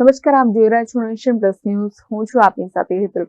નમસ્કાર, આપ જોઈ રહ્યા છો નેશન પ્લસ ન્યૂઝ. હું છું આપની સાથે હેતલ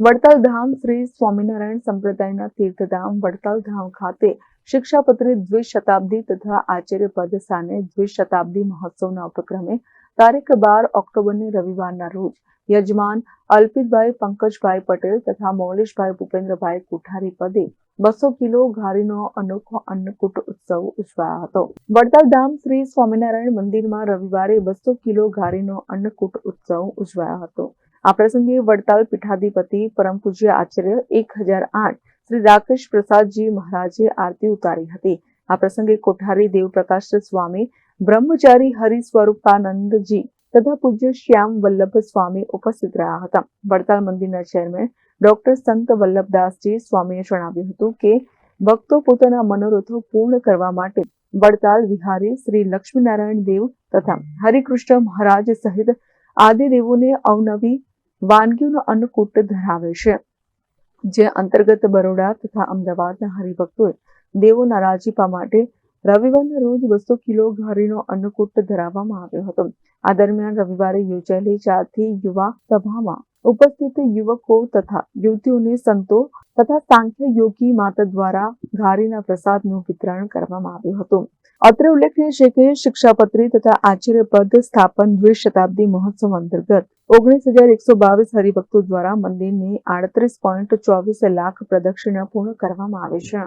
વડતાલ ધામ શ્રી સ્વામિનારાયણ સંપ્રદાયના તીર્થધામ વડતાલ ધામ ખાતે શિક્ષાપત્રી દ્વિશતાબ્દી તથા આચાર્ય પદ સામે દ્વિશતાબ્દી મહોત્સવના ઉપક્રમે તારીખ બાર ઓક્ટોબરને રવિવારના રોજ યજમાન અલ્પિતભાઈ પંકજભાઈ પટેલ તથા મૌલેશભાઈ ભૂપેન્દ્રભાઈ કુઠારી પદે બસો કિલો ઘારીનો અનોખો અન્નકૂટ ઉત્સવ ઉજવાયો હતો. વડતાલ ધામ શ્રી સ્વામિનારાયણ મંદિરમાં રવિવારે બસો કિલો ઘારીનો અન્નકૂટ ઉત્સવ ઉજવાયો હતો. આ પ્રસંગે વડતાલ પીઠાધિપતિ પરમ પૂજ્ય આચાર્ય એક હજાર આઠ શ્રી રાકેશ પ્રસાદજી મહારાજે આરતી ઉતારી હતી. આ પ્રસંગે કોઠારી દેવપ્રકાશ સ્વામી, બ્રહ્મચારી હરિ સ્વરૂપાનંદજી તથા પૂજ્ય શ્યામ વલ્લભ સ્વામી ઉપસ્થિત રહ્યા હતા વડતાલ મંદિરના ચેરમેન ડોક્ટર સંત વલ્લભદાસજી સ્વામીએ જણાવ્યું હતું કે, ભક્તો પોતાના મનોરથો પૂર્ણ કરવા માટે વડતાલ વિહારી, શ્રી લક્ષ્મીનારાયણ દેવ તથા હરિકૃષ્ણ મહારાજ સહિત આદિ દેવોને અવનવી વાનગીઓનો અન્નકૂટ ધરાવે છે. જે અંતર્ગત બરોડા તથા અમદાવાદના હરિભક્તોએ દેવોના રાજીપા માટે રવિવારના રોજ બસો કિલો ઘારીનો અન્નકૂટ ધરાવવામાં આવ્યો હતો. આ દરમિયાન રવિવારે યોજાયેલી ચારથી યુવા સભામાં ઉપસ્થિત યુવકો તથા યુવતીઓને સંતો તથા સાંખ્ય યોગી માતા દ્વારા ઘારીના પ્રસાદનું વિતરણ કરવામાં આવ્યું હતું. અત્રે ઉલ્લેખનીય છે કે શિક્ષાપત્રી તથા આચાર્ય પદ સ્થાપન દ્વિશતાબ્દી મહોત્સવ અંતર્ગત ઓગણીસ હજાર એકસો બાવીસ હરિભક્તો દ્વારા મંદિરની આડત્રીસ પોઈન્ટ ચોવીસ લાખ પ્રદક્ષિણા પૂર્ણ કરવામાં આવે છે.